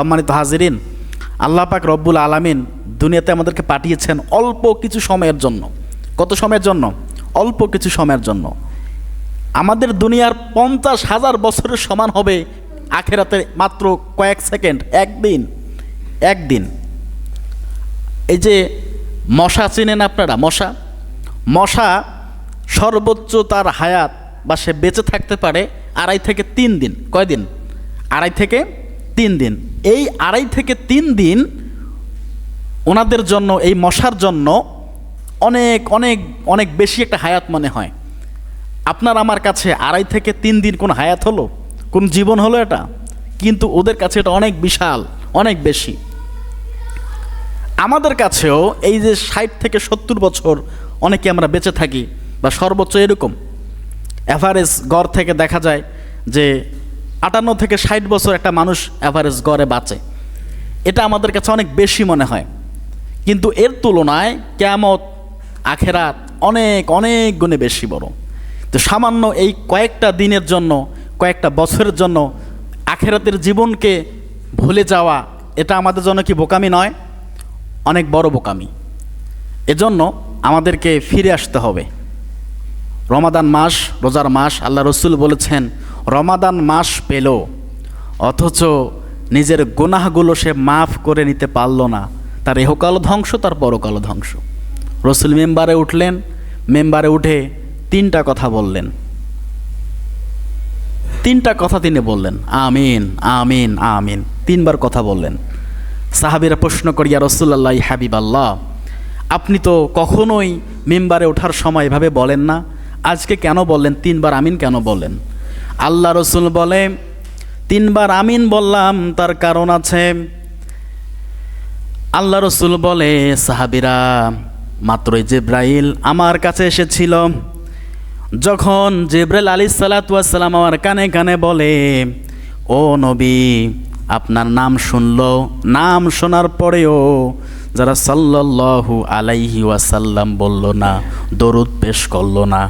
সম্মানিত হাজিরিন, আল্লাহ পাক রব্বুল আলামিন দুনিয়াতে আমাদেরকে পাঠিয়েছেন অল্প কিছু সময়ের জন্য। কত সময়ের জন্য? অল্প কিছু সময়ের জন্য। আমাদের দুনিয়ার পঞ্চাশ হাজার বছরের সমান হবে আখেরাতে মাত্র কয়েক সেকেন্ড, একদিন একদিন। এই যে মশা চিনেন আপনারা? মশা? মশা সর্বোচ্চ তার হায়াত বা সে বেঁচে থাকতে পারে আড়াই থেকে তিন দিন। কয়দিন? আড়াই থেকে তিন দিন। এই আড়াই থেকে তিন দিন ওনাদের জন্য, এই মশার জন্য অনেক অনেক অনেক বেশি একটা হায়াত মনে হয়। আপনার আমার কাছে আড়াই থেকে তিন দিন কোন হায়াত হলো? কোন জীবন হলো এটা? কিন্তু ওদের কাছে এটা অনেক বিশাল, অনেক বেশি। আমাদের কাছেও এই যে ষাট থেকে সত্তর বছর অনেকে আমরা বেঁচে থাকি বা সর্বোচ্চ এরকম। অ্যাভারেজ গড় থেকে দেখা যায় যে আটান্ন থেকে ষাট বছর একটা মানুষ অ্যাভারেজ গড়ে বাঁচে। এটা আমাদের কাছে অনেক বেশি মনে হয়। কিন্তু এর তুলনায় কেয়ামত, আখেরাত অনেক অনেক গুণে বেশি বড়। তো সামান্য এই কয়েকটা দিনের জন্য, কয়েকটা বছরের জন্য আখেরাতের জীবনকে ভুলে যাওয়া, এটা আমাদের জন্য কি বোকামি নয়? অনেক বড় বোকামি। এজন্য আমাদেরকে ফিরে আসতে হবে। রমাদান মাস, রোজার মাস আল্লাহ রসুল বলেছেন রমাদান মাস পেল, অথচ নিজের গুনাহগুলো সে মাফ করে নিতে পারল না। তার এহকাল ধ্বংস, তার পরকাল ধ্বংস। রসুল মেম্বারে উঠলেন, মেম্বারে উঠে তিনটা কথা বললেন। তিনটা কথা তিনি বললেন, আমিন আমিন আমিন। তিনবার কথা বললেন। সাহাবিরা প্রশ্ন করিয়া রসুল্লাহ হাবিব আল্লাহ আপনি তো কখনোই মেম্বারে ওঠার সময় এভাবে বলেন না। আজকে কেন বললেন? তিনবার আমিন কেন বললেন? আল্লাহ রসুল বলে, তিনবার আমিন বললাম, তার কারণ আছে। আল্লাহ রসুল বলে, সাহাবিরা, মাত্রই জেব্রাইল আমার কাছে এসেছিল। যখন জেব্রাইল আলী সালাতাম আমার কানে কানে বলে, ও নবী, আপনার নাম শুনল। নাম শোনার পরেও যারা সাল্লাল্লাহু আলাইহি ওয়াসাল্লাম বলল না, দরুদ পেশ করল না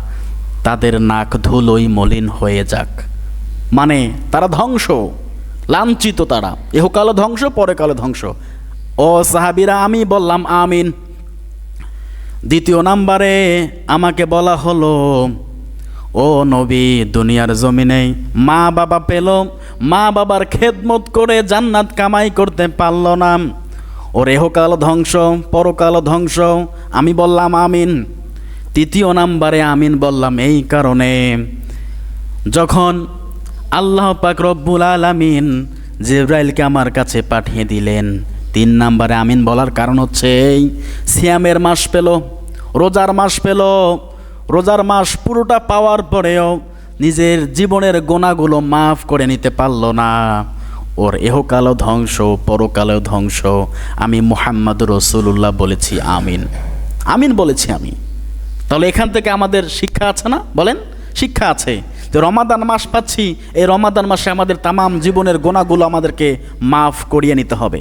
তাদের নাক ধুলোই মলিন হয়ে যাক। মানে তারা ধ্বংস, লাঞ্ছিত তারা। এহকালো ধ্বংস পরে কালো ধ্বংস। ও সাহাবিরা, আমি বললাম, আমিন। দ্বিতীয় নাম্বারে আমাকে বলা হলো, ও নবী, দুনিয়ার জমিনে মা বাবা পেল। মা বাবার খেদমত করে জান্নাত কামাই করতে পারল না। ওর এহকাল ধ্বংস, পরকাল ধ্বংস। আমি বললাম, আমিন। তৃতীয় নাম্বারে আমিন বললাম, এই কারণে যখন আল্লাহ পাক রব্বুল আলামিন জিব্রাইলকে আমার কাছে পাঠিয়ে দিলেন, তিন নাম্বারে আমিন বলার কারণ হচ্ছে এই, সিয়ামের মাস পেল, রোজার মাস পেল, রোজার মাস পুরোটা পাওয়ার পরেও নিজের জীবনের গোনাগুলো মাফ করে নিতে পারল না। ওর এহকালও ধ্বংস, পরকালেও ধ্বংস। আমি মোহাম্মদ রসুল্লাহ বলেছি, আমিন। আমিন বলেছি আমি। তাহলে এখান থেকে আমাদের শিক্ষা আছে না? বলেন, শিক্ষা আছে। যে রমাদান মাস পাচ্ছি, এই রমাদান মাসে আমাদের তামাম জীবনের গোনাগুলো আমাদেরকে মাফ করিয়ে নিতে হবে।